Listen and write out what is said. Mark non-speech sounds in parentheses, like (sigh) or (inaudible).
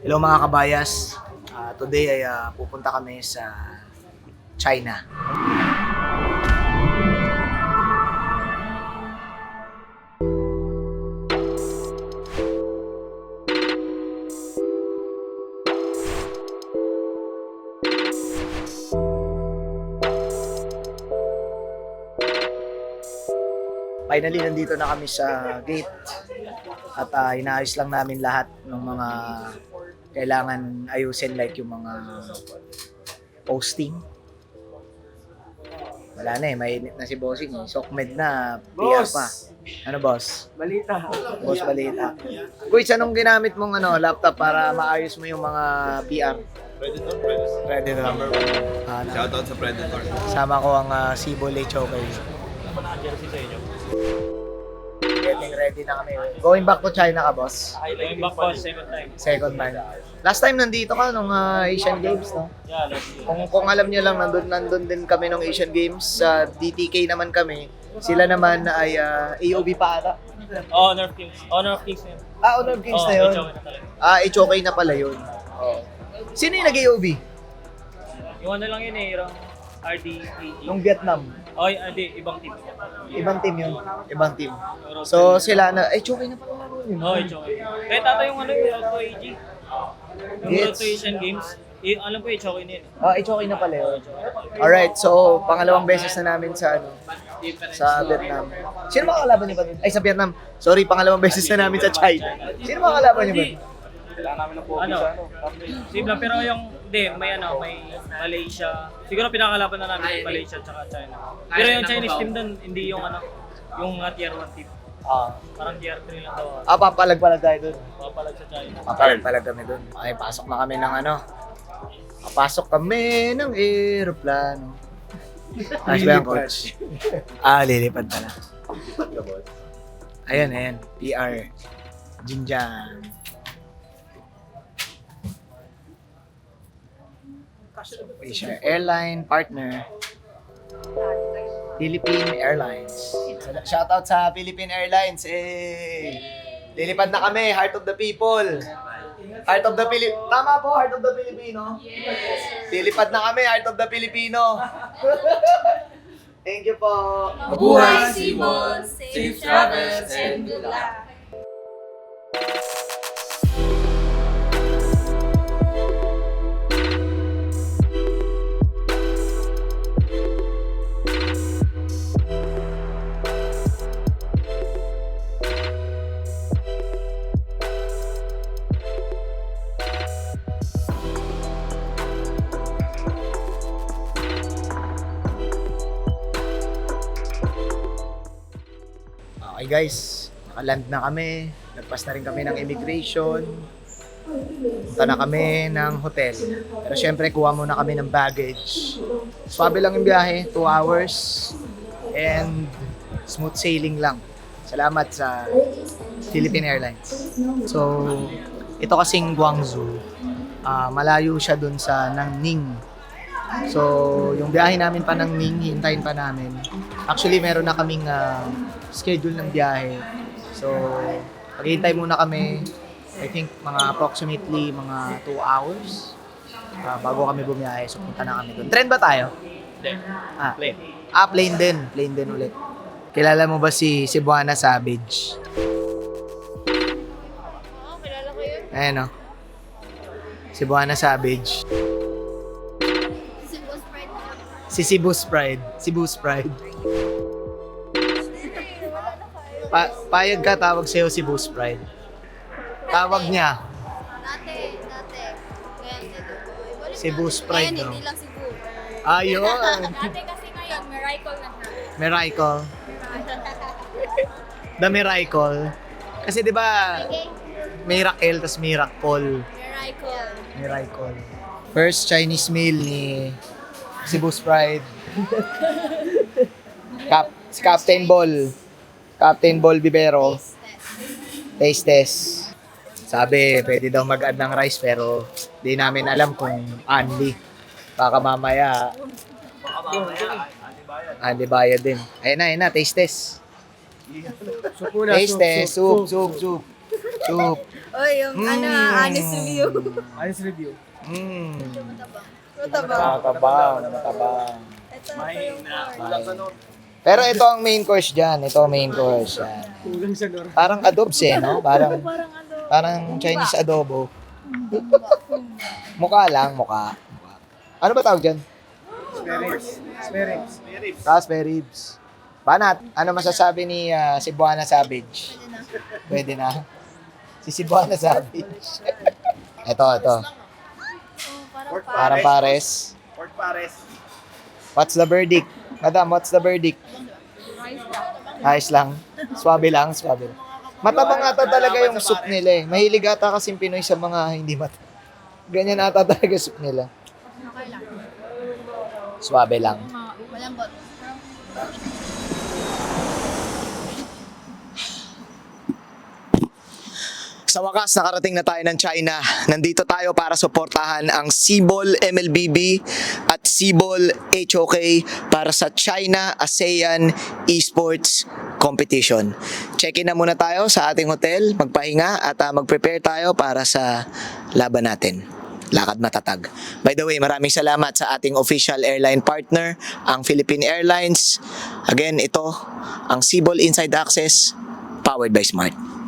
Hello mga kabayas. Ah, today ay ah, pupunta kami sa China. Finally, nandito na kami sa gate. At ah, inaayos lang namin lahat ng mga kailangan ayusin like yung mga posting. Wala na eh, mainit na si Bossing. eh. Sokmed na, PR Boss! pa. Ano boss? Balita. Boss balita. Kuis, anong ginamit mong ano, laptop para maayos mo yung mga PR? Predator, Predator. Predator. Number one. Ah, na- Shoutout sa Predator. Sama ko ang uh, Sibole Choker. Ready na kami. Going back to China ka, boss? Going back po, second time. Second time. Last time nandito ka nung ah, Asian Games, no? Yeah, last year. Kung, kung alam niyo lang, nandun, nandun din kami nung Asian Games. Sa DTK naman kami. Sila naman ay ah, AOB pa ata. Oh, Honor of Kings. Honor of Kings na yun. Ah, Honor of Kings oh, na yun. medyo okay na talaga. Ah, HOK na pala yun. Oh. Sino yung nag-AOB? Yung ano lang yun eh, yung RDAG. Nung Vietnam. Oh, hindi, ibang team. Ibang team yun. Ibang team. So, sila na, eh, HOK na pala yun. Oh, it's okay. Kahit ata yung ano yung Roto AG. Yung. Roto Asian Games. Eh, alam ko yung okay na yun. eh. Ah, HOK na pala yun. Alright, so pangalawang beses na namin sa ano, sa Vietnam. Sino mga kalaban niyo ba? Ay, sa Vietnam. Sorry, pangalawang beses na namin sa China. Sino mga kalaban niyo ba? Ano? Same lang, pero yung, hindi, may ano, may Malaysia. Siguro pinakalaban na namin yung Malaysia at China. Pero yung Chinese team doon, hindi yung ano, yung uh, tier 1 team. Ah, Parang tier 3 lang daw. ah papalag-palag tayo dun. Papalag sa China. Papalag-palag kami dun. Okay, pasok na kami ng ano. Papasok kami ng aeroplano. (laughs) Ayos ba yan, coach? ah, lilipad pala. Ayan, ayan. PR. Jinjan. Asia Airline partner. Philippine Airlines. Shoutout sa Philippine Airlines. Eh, lilipad na kami. Heart of the people. Heart of the Pilip... Tama po, Heart of the Filipino. Yes. Lilipad na kami, Heart of the Filipino. (laughs) Thank you po. Mabuhay, Simon! Safe travels and good luck! Okay guys, nakaland na kami. Nagpas na rin kami ng immigration. Punta na kami ng hotel. Pero syempre, kuha muna kami ng baggage. Swabe lang yung biyahe, 2 hours. And smooth sailing lang. Salamat sa Philippine Airlines. So, ito kasing Guangzhou. ah, malayo siya dun sa Nangning. So, yung biyahe namin pa ng Ning, hintayin pa namin. Actually, meron na kaming ah, schedule ng biyahe. So, maghihintay muna kami, I think mga approximately mga 2 hours ah, bago kami bumiyahe. So, punta na kami doon. Trend ba tayo? Hindi. Ah, Plane. ah plane din. Plane din ulit. Kilala mo ba si Cebuana Savage? Oo, kilala ko yun. Ayan o. Cebuana Savage. Si na lang. Si Cebu's Pride. Cebu's Pride. Na. Pa payag ka, tawag sa'yo si Cebu's Pride. Tawag niya. Dati, dati. Ngayon, dito. Ibalik Cebu's natin. Pride, Ngayon, no? hindi lang Cebu. Ayun. (laughs) Dati kasi ngayon, Miracle na siya. Miracle. The Miracle. Kasi di ba, Okay? Miracle, tas Miracle. Miracle. Miracle. First Chinese meal ni Cebu's Pride. (laughs) Cap, si Captain Ball. Captain Ball Vivero. Taste test. Taste test. Sabi, pwede daw mag-add ng rice pero di namin alam kung only. Baka mamaya, only bayad din. Ayun na, ayun na, taste test. Taste test, soup, soup, soup. Soup. Oy, yung ano, Mm. honest review. Honest review. Mm. Matabang. Matabang, matabang. Ito, ito yung part. Pero ito ang main course dyan. Ito ang main course. Yan. Kulang siya, Nor. Parang adobs eh, no? Parang, Parang ano. parang Chinese adobo. mukha lang, mukha. Ano ba tawag dyan? Ah, spare ribs. Banat, ano masasabi ni ah, Cebuana Savage? Pwede na. Si Cebuana Savage. ito, ito. Oh, parang Parang pares. Pork pares. What's the verdict? Madam, what's the verdict? Ayos lang. Swabe lang, swabe lang. Matabang ata talaga yung soup nila eh. Mahilig ata kasing Pinoy sa mga hindi mat. Ganyan ata talaga soup nila. Okay lang. Swabe lang. Sa wakas, nakarating na tayo ng China. Nandito tayo para suportahan ang Cebol MLBB Cebol HOK para sa China ASEAN Esports Competition. Check-in na muna tayo sa ating hotel, magpahinga at ah, mag-prepare tayo para sa laban natin. Lakad matatag. By the way, maraming salamat sa ating official airline partner, ang Philippine Airlines. Again, ito, ang Cebol Inside Access, powered by Smart.